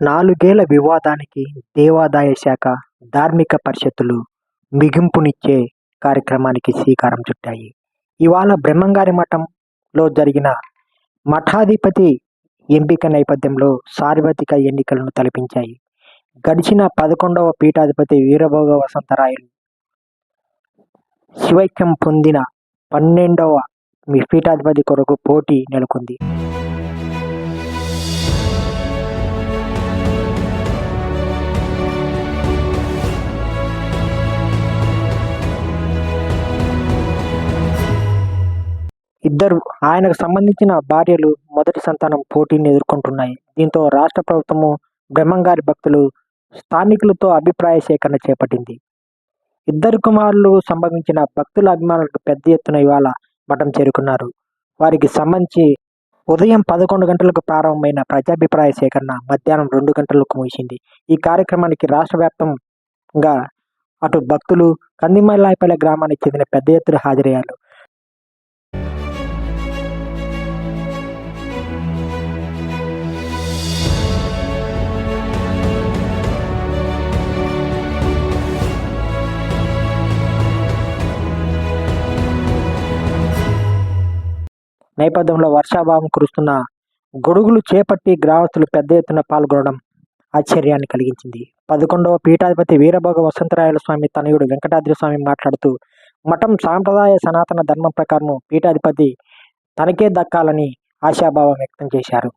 నాలుగేళ్ళ వివాదానికి దేవాదాయ శాఖ ధార్మిక పరిషత్తులు మిగింపునిచ్చే కార్యక్రమానికి శ్రీకారం చుట్టాయి. ఇవాళ బ్రహ్మంగారి మఠంలో జరిగిన మఠాధిపతి ఎంపిక నేపథ్యంలో సార్వత్రిక ఎన్నికలను తలపించాయి. గడిచిన పదకొండవ పీఠాధిపతి వీరభోగ వసంతరాయలు శివైక్యం పొందిన పన్నెండవ పీఠాధిపతి కొరకు పోటీ నెలకొంది. ఇద్దరు ఆయనకు సంబంధించిన భార్యలు మొదటి సంతానం పోటీని ఎదుర్కొంటున్నాయి. దీంతో రాష్ట్ర ప్రభుత్వము బ్రహ్మంగారి భక్తులు స్థానికులతో అభిప్రాయ సేకరణ చేపట్టింది. ఇద్దరు కుమారులు సంభవించిన భక్తుల అభిమానులకు పెద్ద ఎత్తున ఇవాళ మఠం చేరుకున్నారు. వారికి సంబంధించి ఉదయం పదకొండు గంటలకు ప్రారంభమైన ప్రజాభిప్రాయ సేకరణ మధ్యాహ్నం రెండు గంటలకు ముగిసింది. ఈ కార్యక్రమానికి రాష్ట్ర వ్యాప్తంగా అటు భక్తులు కందిమల్లాయపల్లె గ్రామానికి చెందిన పెద్ద ఎత్తున హాజరయ్యారు. నేపథ్యంలో వర్షాభావం కురుస్తున్న గొడుగులు చేపట్టి గ్రామస్తులు పెద్ద ఎత్తున పాల్గొనడం ఆశ్చర్యాన్ని కలిగించింది. పదకొండవ పీఠాధిపతి వీరభోగ వసంతరాయల స్వామి తనయుడు వెంకటాద్రి స్వామి మాట్లాడుతూ మఠం సాంప్రదాయ సనాతన ధర్మం ప్రకారం పీఠాధిపతి తనకే దక్కాలని ఆశాభావం వ్యక్తం చేశారు.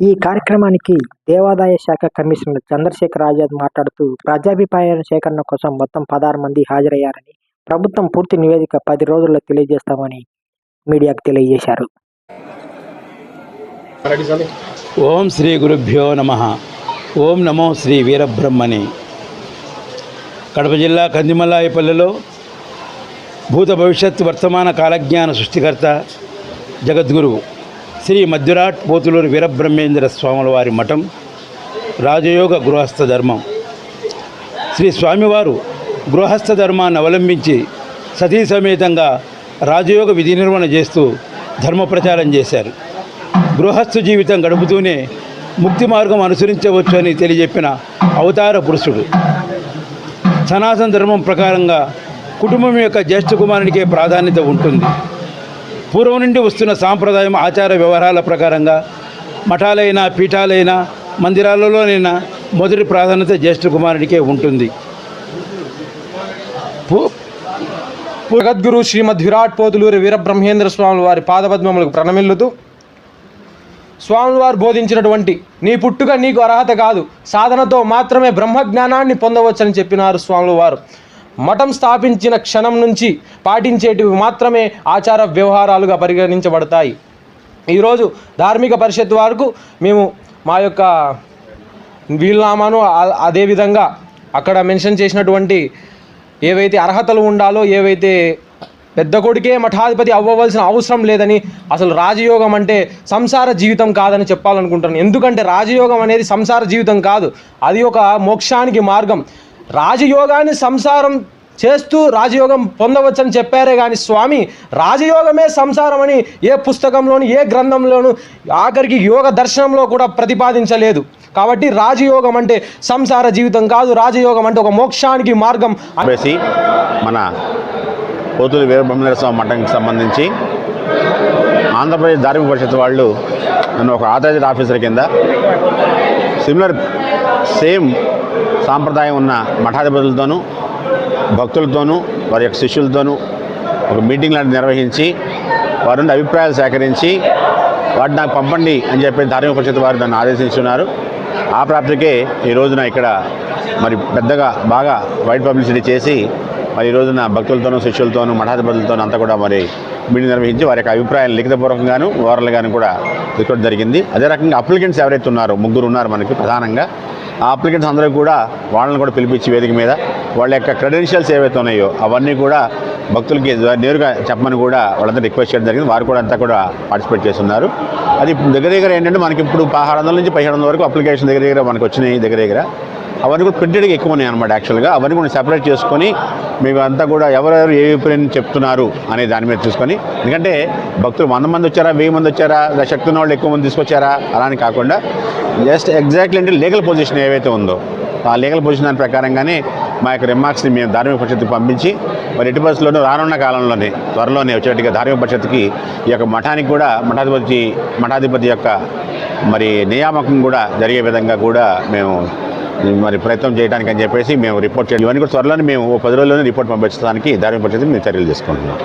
ఈ కార్యక్రమానికి దేవాదాయ శాఖ కమిషనర్ చంద్రశేఖర్ ఆజాద్ మాట్లాడుతూ ప్రజాభిప్రాయాల సేకరణ కోసం మొత్తం పదహారు మంది హాజరయ్యారని ప్రభుత్వం పూర్తి నివేదిక పది రోజుల్లో తెలియజేస్తామని మీడియాకు తెలియజేశారు. ఓం శ్రీ గురుభ్యో నమ. ఓం నమో శ్రీ వీరబ్రహ్మణి. కడప జిల్లా కందిమల్లాయపల్లెలో భూత భవిష్యత్ వర్తమాన కాలజ్ఞాన సృష్టికర్త జగద్గురువు శ్రీ మధ్యరాట్ పోతులూరు వీరబ్రహ్మేంద్ర స్వాముల వారి మఠం రాజయోగ గృహస్థ ధర్మం. శ్రీ స్వామివారు గృహస్థ ధర్మాన్ని అవలంబించి సతీ సమేతంగా రాజయోగ విధి నిర్వహణ చేస్తూ ధర్మ ప్రచారం చేశారు. గృహస్థు జీవితం గడుపుతూనే ముక్తి మార్గం అనుసరించవచ్చు అని తెలియజెప్పిన అవతార పురుషుడు. సనాతన ధర్మం ప్రకారంగా కుటుంబం యొక్క జ్యేష్ఠ కుమారునికే ప్రాధాన్యత ఉంటుంది. పూర్వం నుండి వస్తున్న సాంప్రదాయం ఆచార వ్యవహారాల ప్రకారంగా మఠాలైనా పీఠాలైనా మందిరాలలోనైనా మొదటి ప్రాధాన్యత జ్యేష్ఠ కుమారుడికే ఉంటుంది. పూ- జగద్గురు శ్రీమద్ విరాట్ పోతులూరి వీరబ్రహ్మేంద్ర స్వాముల వారి పాదపద్మములకు ప్రణమిల్లుతూ స్వామివారు బోధించినటువంటి నీ పుట్టుక నీకు అర్హత కాదు సాధనతో మాత్రమే బ్రహ్మజ్ఞానాన్ని పొందవచ్చని చెప్పినారు స్వాములవారు వారు. మఠం స్థాపించిన క్షణం నుంచి పాటించేటివి మాత్రమే ఆచార వ్యవహారాలుగా పరిగణించబడతాయి. ఈరోజు ధార్మిక పరిషత్ వరకు మేము మా యొక్క వీలునామాను అదేవిధంగా అక్కడ మెన్షన్ చేసినటువంటి ఏవైతే అర్హతలు ఉండాలో ఏవైతే పెద్ద కొడుకే మఠాధిపతి అవ్వవలసిన అవసరం లేదని అసలు రాజయోగం అంటే సంసార జీవితం కాదని చెప్పాలనుకుంటున్నాను. ఎందుకంటే రాజయోగం అనేది సంసార జీవితం కాదు. అది ఒక మోక్షానికి మార్గం. రాజయోగాన్ని సంసారం చేస్తూ రాజయోగం పొందవచ్చని చెప్పారే కానీ స్వామి రాజయోగమే సంసారం అని ఏ పుస్తకంలోను ఏ గ్రంథంలోను ఆఖరికి యోగ దర్శనంలో కూడా ప్రతిపాదించలేదు. కాబట్టి రాజయోగం అంటే సంసార జీవితం కాదు రాజయోగం అంటే ఒక మోక్షానికి మార్గం అనేసి మన పోతులు వీరబ్రహ్మేంద్ర స్వామి మఠానికి సంబంధించి ఆంధ్రప్రదేశ్ ధార్మిక పరిషత్ వాళ్ళు నన్ను ఒక ఆథరైజ్డ్ ఆఫీసర్ కింద సిమిలర్ సేమ్ సాంప్రదాయం ఉన్న మఠాధిపతులతోనూ భక్తులతోనూ వారి యొక్క శిష్యులతోనూ ఒక మీటింగ్ లాంటిది నిర్వహించి వారి నుండి అభిప్రాయాలు సేకరించి వాటిని నాకు పంపండి అని చెప్పి ధార్మిక పరిషత్ వారు నన్ను ఆదేశించున్నారు. ఆ ప్రాప్తికే ఈ రోజున ఇక్కడ మరి పెద్దగా బాగా వైట్ పబ్లిసిటీ చేసి మరి ఈ రోజున భక్తులతోనూ శిష్యులతోనూ మఠాధిపతులతోనూ అంతా కూడా మరి మీటింగ్ నిర్వహించి వారి యొక్క అభిప్రాయాలు లిఖితపూర్వకంగాను ఓరల్గాను కూడా తీసుకోవడం జరిగింది. అదే రకంగా అప్లికెంట్స్ ఎవరైతే ఉన్నారో ముగ్గురు ఉన్నారు మనకి ప్రధానంగా. ఆ అప్లికెంట్స్ అందరూ కూడా వాళ్ళని కూడా పిలిపించి వేదిక మీద వాళ్ళ యొక్క క్రెడెన్షియల్స్ ఏవైతే ఉన్నాయో అవన్నీ కూడా భక్తులకి నేరుగా చెప్పమని కూడా వాళ్ళంతా రిక్వెస్ట్ చేయడం జరిగింది. వారు కూడా అంతా కూడా పార్టిసిపేట్ చేస్తున్నారు. అది దగ్గర దగ్గర ఏంటంటే మనకి ఇప్పుడు పదహారు వందల నుంచి పదిహేడు వందల వరకు అప్లికేషన్ దగ్గర దగ్గర మనకు వచ్చినాయి దగ్గర దగ్గర. అవన్నీ కూడా ప్రింటెడ్గా ఎక్కువ ఉన్నాయి అనమాట యాక్చువల్గా అవన్నీ కూడా సెపరేట్ చేసుకొని మీకు అంతా కూడా ఎవరెవరు ఏ ఒపీనియన్ చెప్తున్నారు అనే దాని మీద చూసుకొని. ఎందుకంటే భక్తులు వంద మంది వచ్చారా వెయ్యి మంది వచ్చారా శక్తి ఉన్న వాళ్ళు ఎక్కువ మంది తీసుకొచ్చారా అలా కాకుండా జస్ట్ ఎగ్జాక్ట్లీ అంటే లీగల్ పొజిషన్ ఏవైతే ఉందో ఆ లీగల్ పొజిషన్ దాని ప్రకారంగానే మా యొక్క రిమార్క్స్ని మేము ధార్మిక పరిషత్కి పంపించి మరి ఎటు బస్సులోనూ రానున్న కాలంలోనే త్వరలోనే వచ్చేట్టుగా ధార్మిక పరిషత్కి ఈ యొక్క మఠానికి కూడా మఠాధిపతి మఠాధిపతి యొక్క మరి నియామకం కూడా జరిగే విధంగా కూడా మేము మరి ప్రయత్నం చేయడానికి అని చెప్పేసి మేము రిపోర్ట్ చేయాలి ఇవన్నీ కూడా త్వరలోనే మేము ఓ పది రోజుల్లోనే రిపోర్ట్ పంపించడానికి దారి పరిస్థితి మేము చర్యలు తీసుకుంటున్నాం.